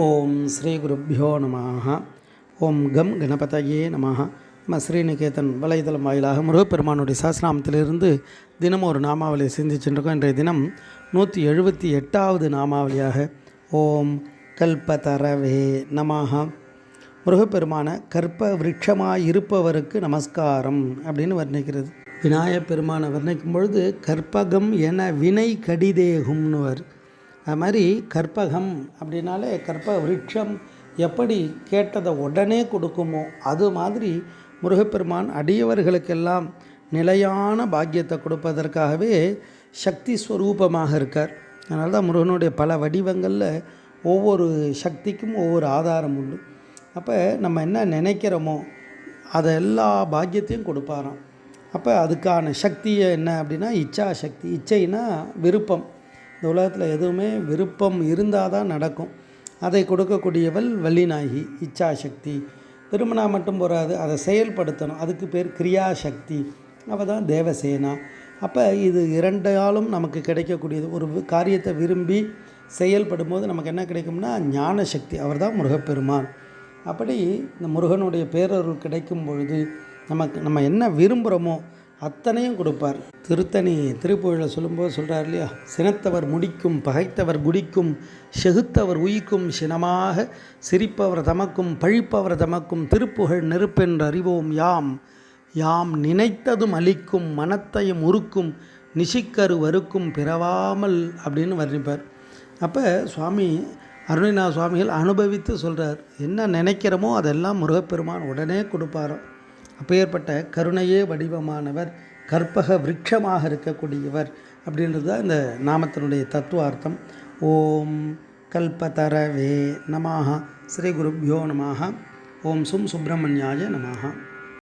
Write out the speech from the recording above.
ஓம் ஸ்ரீ குருப்பியோ நம ஓம் கம் கணபதையே நம நம்ம ஸ்ரீநிகேதன் வலைதளம் வாயிலாக முருகப்பெருமானுடைய சாஸ்திராமத்திலிருந்து தினம் ஒரு நாமாவளியை சிந்திச்சுருக்கோம் இன்றைய தினம் நூற்றி எழுபத்தி எட்டாவது நாமாவளியாக ஓம் கல்பதரவே நமஹா. முருகப்பெருமான கற்ப விருட்சமாய் இருப்பவருக்கு நமஸ்காரம் அப்படின்னு வர்ணிக்கிறது. விநாயகப் பெருமானை வர்ணிக்கும் பொழுது கற்பகம் என வினை கடிதேகும்னுவர். அது மாதிரி கற்பகம் அப்படின்னாலே கற்ப விருட்சம் எப்படி கேட்டதை உடனே கொடுக்குமோ அது மாதிரி முருகப்பெருமான் அடியவர்களுக்கெல்லாம் நிலையான பாக்கியத்தை கொடுப்பதற்காகவே சக்தி ஸ்வரூபமாக இருக்கார். அதனால தான் முருகனுடைய பல வடிவங்களில் ஒவ்வொரு சக்திக்கும் ஒவ்வொரு ஆதாரம் உண்டு. அப்போ நம்ம என்ன நினைக்கிறோமோ அதை எல்லா பாக்கியத்தையும் கொடுப்பாராம். அப்போ அதுக்கான சக்தியை என்ன அப்படின்னா இச்சா சக்தி. இச்சைனா விருப்பம். இந்த உலகத்தில் எதுவுமே விருப்பம் இருந்தால் தான் நடக்கும். அதை கொடுக்கக்கூடியவள் வள்ளிநாயகி இச்சாசக்தி விரும்பினா மட்டும் போகாது அதை செயல்படுத்தணும். அதுக்கு பேர் கிரியாசக்தி அவள் தான் தேவசேனா. அப்போ இது இரண்டாலும் நமக்கு கிடைக்கக்கூடியது. ஒரு காரியத்தை விரும்பி செயல்படும் போது நமக்கு என்ன கிடைக்கும்னா ஞான சக்தி அவர் தான் முருகப்பெருமான். அப்படி இந்த முருகனுடைய பேரருள் கிடைக்கும் பொழுது நமக்கு நம்ம என்ன விரும்புகிறோமோ அத்தனையும் கொடுப்பார். திருத்தணி திருப்புகழில் சொல்லும்போது சொல்கிறார் இல்லையா? சினத்தவர் முடிக்கும் பகைத்தவர் குடிக்கும் செகுத்தவர் உயிக்கும் சினமாக சிரிப்பவர் தமக்கும் பழிப்பவர் தமக்கும் திருப்புகழ் நெருப்பென்று அறிவோம் யாம். யாம் நினைத்ததும் அளிக்கும் மனத்தையும் உருக்கும் நிசிக்கரு வறுக்கும் பிறவாமல் அப்படின்னு வர்ணிப்பார். அப்போ சுவாமி அருணிநாத சுவாமிகள் அனுபவித்து சொல்கிறார் என்ன நினைக்கிறோமோ அதெல்லாம் முருகப்பெருமான் உடனே கொடுப்பாரோ அப்பேற்பட்ட கருணையே வடிவமானவர் கற்பக விருட்சமாக இருக்கக்கூடியவர் அப்படின்றது தான் இந்த நாமத்தினுடைய தத்துவார்த்தம். ஓம் கல்பதரவே நமாக ஸ்ரீ குருப்யோ நமாக ஓம் சும் சுப்பிரமணியாய நமாக